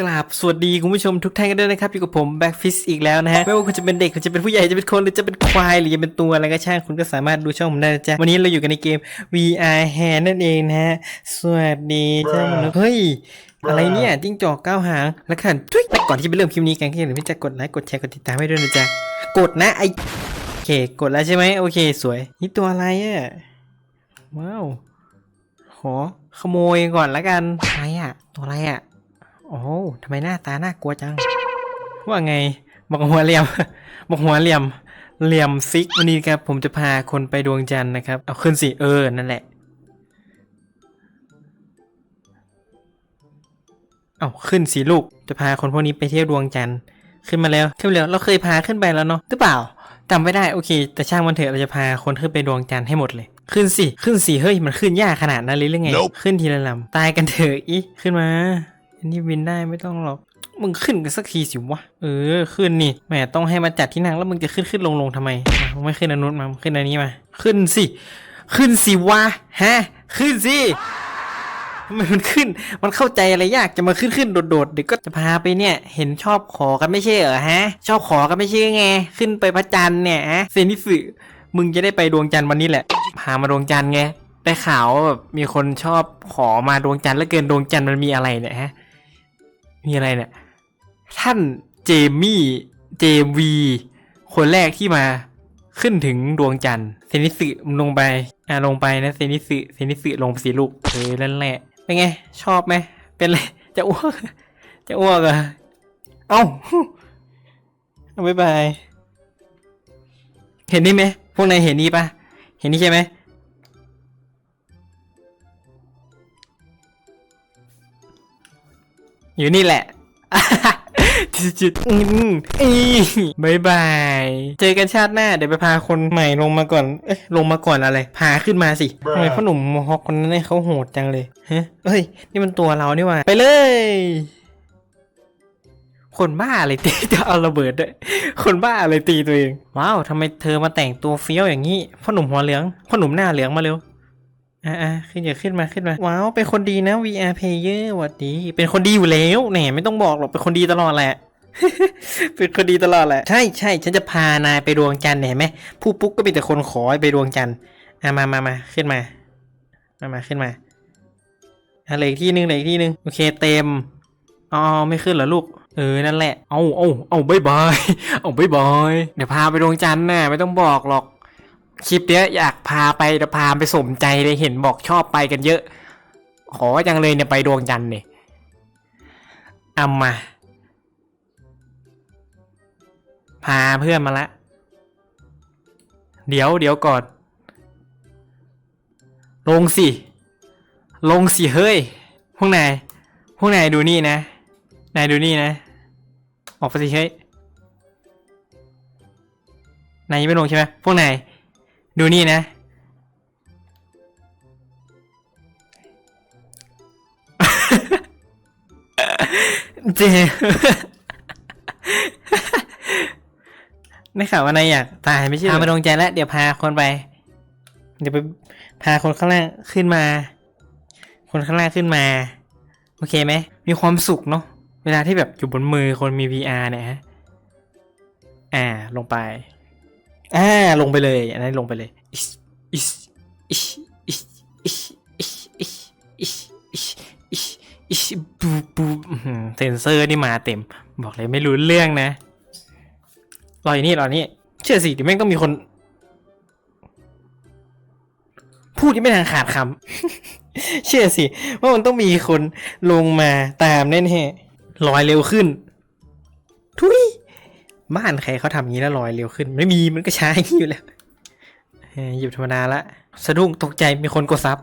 กราบสวัสดีคุณผู้ชมทุกท่านกันด้วยนะครับอยู่กับผมแบ็กฟิสอีกแล้วนะฮะไม่ว่าคุณจะเป็นเด็กคุณจะเป็นผู้ใหญ่จะเป็นคนหรือจะเป็นควายหรือจะเป็นตัวอะไรก็ช่างคุณก็สามารถดูช่องผมได้นะจ๊ะวันนี้เราอยู่กันในเกม VR Hand นั่นเองนะฮะสวัสดีเจ้านเฮ้ยอะไรเนี่ยจิ้งจอกก้าวหางแล้วขันทุยแต่ก่อนที่จะไปเริ่มคลิปนี้กันก็อย่าลืมที่จะกดไลค์กดแชร์กดติดตามให้ด้วยนะจ๊ะกดนะไอโอเคกดแล้วใช่ไหมโอเค สวยนี่ตัวอะไรอะว้าวขอขโมยก่อนละกันอะไรอะตัวอะไรอะ โอ้โหทำไมหน้าตาน่ากลัวจัง ว่าไง บอกหัวเหลี่ยม บอกหัวเหลี่ยม เหลี่ยมซิกวันนี้ครับ ผมจะพาคนไปดวงจันทร์นะครับ เอาขึ้นสิเออ นั่นแหละ เอาขึ้นสิลูก จะพาคนพวกนี้ไปเที่ยวดวงจันทร์ ขึ้นมาแล้ว ขึ้นมาแล้วเราเคยพาขึ้นไปแล้วเนาะ หรือเปล่าจำไม่ได้ โอเค แต่ช่างมันเถอะ เราจะพาคนขึ้นไปดวงจันทร์ให้หมดเลย ขึ้นสิ ขึ้นสิ เฮ้ย มันขึ้นยากขนาดนั้นเลยหรือไง Nope ขึ้นทีละลำ ตายกันเถอะอีขึ้นมาอั นนี้บินได้ไม่ต้องหรอก มึงขึ้นกันสักทีสิวะ เออ ขึ้นนี่ แหมต้องให้มาจัดที่นั่งแล้วมึงจะขึ้นขึ้นลงลงทำไมมึงไม่ขึ้นอนุนมาขึ้นอันนี้มา ขึ้นสิ ขึ้นสิวะ ฮะ ขึ้นสิทำไมมันขึ้น มันเข้าใจอะไรยาก จะมาขึ้นขึ้นโดดๆเดี๋ยวก็จะพาไปเนี่ย เห็นชอบขอกันไม่ใช่เหรอฮะ ชอบขอกันไม่ใช่ไง ขึ้นไปพระจันทร์เนี่ยฮะเซนิสึมึงจะได้ไปดวงจันทร์วันนี้แหละ พามาดวงจันทร์ไงได้ข่าวแบบมีคนชอบขอมาดวงจันทร์แล้วเกินดวงจันทร์มันมีอะไรเนี่ยฮะ มีอะไรเนี่ย ท่านเจมี่ เจวี คนแรกที่มาขึ้นถึงดวงจันทร์เซนิสึมึงลงไป อ่าลงไปนะเซนิสึเซนิสึลงไปสิลูกเออนั่นแหละเป็นไง ชอบไหมเป็นไรจะอ้วกจะอ้วกอะเอ้าเอาบ๊ายบาย เห็นนี่ไหมพวกนายเห็นนี่ปะเห็นนี่ใช่ไหม อยู่นี่แหละจุดๆอืมอีบายบาย เจอกันชาติหน้า เดี๋ยวไปพาคนใหม่ลงมาก่อน เอ๊ะ ลงมาก่อนอะไร พาขึ้นมาสิทำไมพ่อหนุ่มโมฮอคคนนั้นเนี่ยเขาโหดจังเลยฮะเฮ้ย นี่มันตัวเรานี่หว่า ไปเลย คนบ้าอะไรตีจะเอาระเบิดด้วย คนบ้าอะไรตีตัวเอง ว้าวทำไมเธอมาแต่งตัวเฟี้ยวอย่างนี้ พ่อหนุ่มหัวเหลือง พ่อหนุ่มหน้าเหลืองมาเร็ว อ่าขึ้นอย่าขึ้นมาขึ้นมา ว้าว เป็นคนดีนะ VR player หวัดดี เป็นคนดีอยู่แล้วแหนไม่ต้องบอกหรอกเป็นคนดีตลอดแหละ เป็นคนดีตลอดแหละ ใช่ใช่ฉันจะพานายไปดวงจันทร์เนี่ยเห็นไหมผู้ปุ๊กก็มีแต่คนขอไปดวงจันทร์อะมามามาขึ้นมามามาขึ้นมาอะเหลืออีกที่หนึ่งเหลืออีกที่หนึ่งโอเคเต็มอ๋อไม่ขึ้นเหรอลูก เออ นั่นแหละ เอาเอาเอาบายบาย เอาบายบาย เดี๋ยวพาไปดวงจันทร์น่ะ ไม่ต้องบอกหรอก คลิปเนี้ยอยากพาไปเดี๋ยวพาไปสมใจเลยเห็นบอกชอบไปกันเยอะ ขอจังเลยเนี่ยไปดวงจันทร์เนี่ยเอามา พาเพื่อนมาละ เดี๋ยวเดี๋ยวก่อน ลงสิ ลงสิเฮ้ย พวกนายพวกนายดูนี่นะ นายดูนี่นะ ออกไปสิเฮ้ย นายยังไม่ลงใช่ไหมพวกนาย ดูนี่นะ เจได้ข่าวว่านายอยากตายไม่ใช่เหรอพามาดวงใจแล้ว เดี๋ยวพาคนไป เดี๋ยวไปพาคนข้างล่างขึ้นมา คนข้างล่างขึ้นมา โอเคไหม มีความสุขเนาะ เวลาที่แบบอยู่บนมือคนมี VR เนี่ยฮะ อ่า ลงไป อ่าลงไปเลย อันนั้นลงไปเลยอิชอิชอิชอิชอิชอิชอิชอิชอิชอิชอิชบูบูเซนเซอร์นี่มาเต็ม บอกเลยไม่รู้เรื่องนะรออยนี่รอนี่เชื่อสิเดี๋ยวแม่งต้องมีคน พูดยังไม่ทันขาดคำเชื่อสิ ว่ามันต้องมีคนลงมาตามแน่ๆลอยเร็วขึ้น ทุย บ้านใครเขาทำอย่างนี้แล้วลอยเร็วขึ้น ไม่มีมันก็ช้าอย่างนี้อยู่แล้วหยิบธรรมดาละสะดุ้งตกใจมีคนกดซับ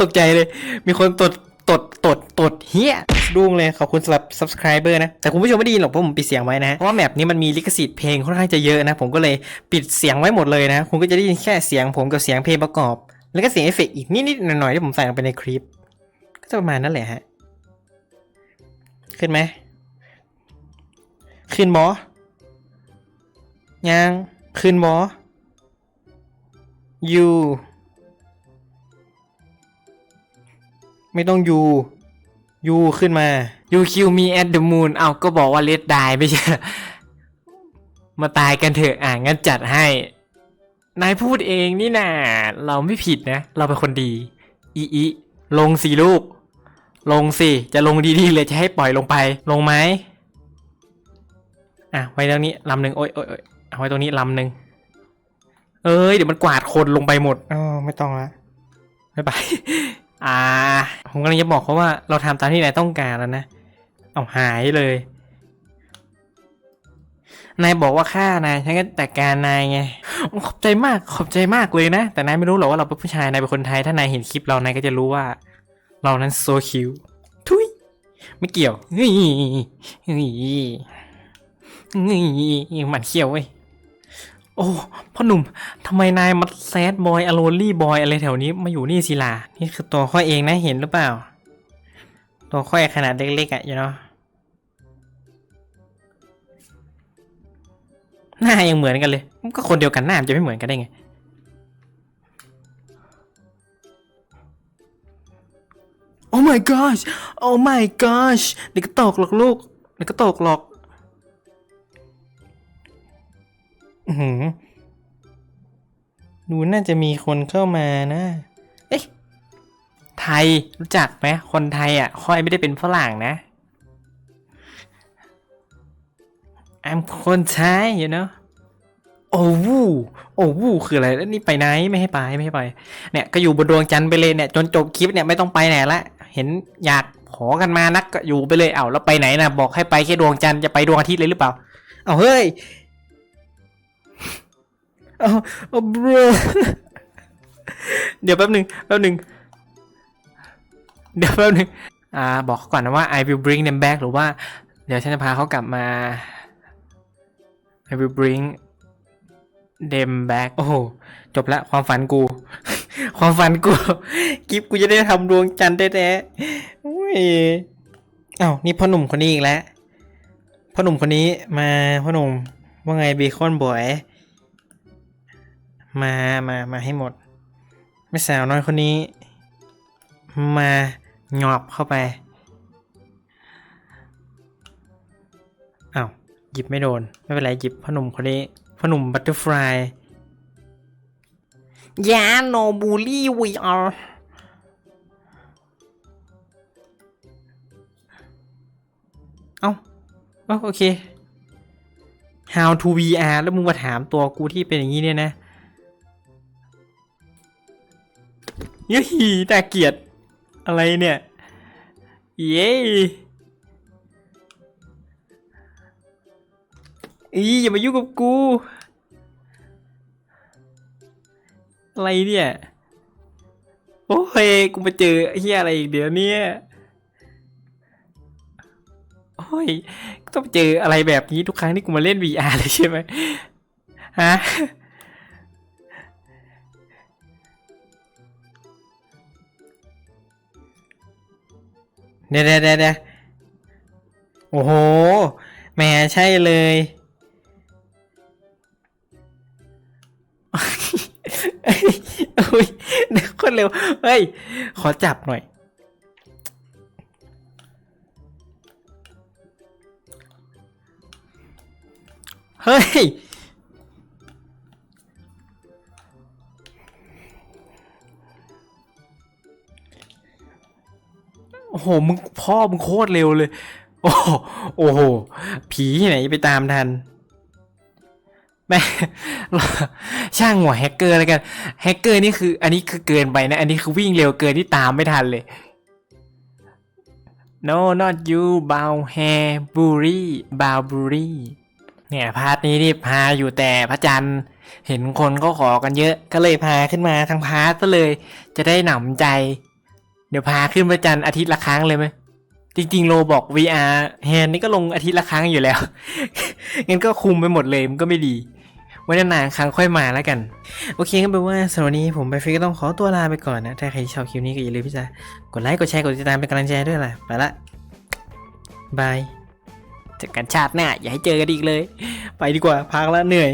ตกใจเลย มีคนตดตดตดตดเฮียสะดุ้งเลยขอบคุณสำหรับ subscriber นะ แต่คุณผู้ชมไม่ไดีหรอกเพราะผมปิดเสียงไว้นะเพราะว่าแมปนี้มันมีลิขสิทธิ์เพลงค่อนข้างจะเยอะนะ ผมก็เลยปิดเสียงไว้หมดเลยนะ คุณก็จะได้ยินแค่เสียงผมกับเสียงเพลงประกอบ แล้วก็เสียงเอฟเฟกต์อีกนิดๆหน่อยๆที่ผมใส่ลงไปในคลิป ก็จะประมาณนั้นแหละฮะขึ้นไหมขึ้นบอ ยังขึ้นบอยูไม่ต้องยูยูขึ้นมา you kill me at the moon เอาก็บอกว่า let die ไม่ใช่ มาตายกันเถอะอะงั้นจัดให้ นายพูดเองนี่นาเราไม่ผิดนะ เราเป็นคนดี อีอีลงสิลูก ลงสิ จะลงดีๆเลยจะให้ปล่อยลงไป ลงไหมอะไว้ตรงนี้ลำหนึ่งโอ๊ยโอ๊ยโอ๊ย เอาไว้ตรงนี้ลำหนึ่งเอ้ยเดี๋ยวมันกวาดคนลงไปหมดอ๋อไม่ต้องละไม่ไปอ่า ผมกำลังจะบอกเขาว่าเราทำตามที่นายต้องการแล้วนะ เอาหายเลย นายบอกว่าฆ่านายฉันก็จัดการนายไง ขอบใจมากขอบใจมากเลยนะ แต่นายไม่รู้หรอกว่าเราเป็นผู้ชายนายเป็นคนไทย ถ้านายเห็นคลิปเรานายก็จะรู้ว่า เรานั้นโซคิวทุยไม่เกี่ยวเฮ้ยเฮ้ยเฮ้ยหมันเขี้ยวเว้ย โอ้พ่อหนุ่มทำไมนายมาแซดบอยอโลลี่บอยอะไรแถวนี้มาอยู่นี่สิล่ะนี่คือตัวข้อยเองนะเห็นหรือเปล่า ตัวข้อยขนาดเล็กๆอะอยู่เนาะหน้ายังเหมือนกันเลย ก็คนเดียวกันหน้ามันจะไม่เหมือนกันได้ไงโอ้ my gosh โอ้ my gosh เดี๋ยวก็ตกหรอกลูกเดี๋ยวก็ตกหรอก หืดูน่าจะมีคนเข้ามานะ เอ๊ะ ไทยรู้จักไหมคนไทยอะ ค่อยไม่ได้เป็นฝรั่งนะ I'm คนไทย you know โอ้วูโอ้วูคืออะไรแล้วนี่ไปไหนไม่ให้ไปไม่ให้ไป เนี่ยก็อยู่บนดวงจันทร์ไปเลยเนี่ย จนจบคลิปเนี่ยไม่ต้องไปไหนละ เห็นอยากขอกันมานักก็อยู่ไปเลย เอาแล้วไปไหนนะบอกให้ไปแค่ดวงจันทร์จะไปดวงอาทิตย์เลยหรือเปล่า เอาเฮ้ย เอาเอา bro เดี๋ยวแป๊บหนึ่งแป๊บหนึ่งเดี๋ยวแป๊บหนึ่งอ่าบอกเขาก่อนนะว่า I will bring them back หรือว่า เดี๋ยวฉันจะพาเขากลับมา I will bring them back โอ้โห จบละความฝันกู ความฝันกู กิฟกูจะได้ทำดวงจันทร์แท้ๆโอ้ยอ้าวนี่พ่อหนุ่มคนนี้อีกแล้วพ่อหนุ่มคนนี้มาพ่อหนุ่มว่าไงเบคอนบอย มา มา มาให้หมด ไม่สาวน้อยคนนี้ มาหยอบเข้าไปอ้าวหยิบไม่โดน ไม่เป็นไรหยิบพ่อหนุ่มคนนี้พ่อหนุ่มบัตเตอร์ฟลายยาโนบูลี่วีอาร์เอาเอ้าโอเค how to VR แล้วมึงมาถามตัวกูที่เป็นอย่างนี้เนี่ยนะ ย้ยน่เกียดอะไรเนี่ย เย้อีอย่ามายุ่งกับกู อะไรเนี่ย โอ้ยกูมาเจอเฮียอะไรอีกเดี๋ยวเนี่ยโอ้ยกูต้องเจออะไรแบบนี้ทุกครั้งที่กูมาเล่น VR เลยใช่ไหมฮะ เดี๋ยวเดี๋ยวเดี๋ยวโอ้โหแหมใช่เลยเอ้ยโอ้ยเดี๋ยวคนเร็ว เฮ้ย ขอจับหน่อย เฮ้ย โอ้โหมึงพ่อมึงโคตรเร็วเลย โอ้โหโอ้โห ผีที่ไหนไปตามทันแม่ช่างหัวแฮกเกอร์แล้วกันแฮกเกอร์นี่คือ อันนี้คือเกินไปนะ อันนี้คือวิ่งเร็วเกินที่ตามไม่ทันเลย no not you บาวแฮบูรี่บาวบูรี่เนี่ยพาร์ทนี้นี่พาอยู่แต่พระจันทร์เห็นคนก็ขอกันเยอะ ก็เลยพาขึ้นมาทางพาร์ทซะเลย จะได้หนำใจ เดี๋ยวพาขึ้นพระจันอาทิตย์ละครั้งเลยไหมจริงๆโลบอก VR แฮนนี่ก็ลงอาทิตย์ละครั้งอยู่แล้ว งั้นก็คุมไปหมดเลยมันก็ไม่ดีไว้นานๆครั้งค่อยมาแล้วกัน โอเคก็แปลว่าสำหรับวันนี้ผมไปฟิกก็ต้องขอตัวลาไปก่อนนะ ถ้าใครชอบคลิปนี้ก็อย่าลืมที่จะกดไลค์ กดแชร์ กดติดตามเป็นกำลังใจด้วยล่ะ ไปละบายเจอกันชาติหน้าอย่าให้เจอกันอีกเลย ไปดีกว่าพักแล้วเหนื่อย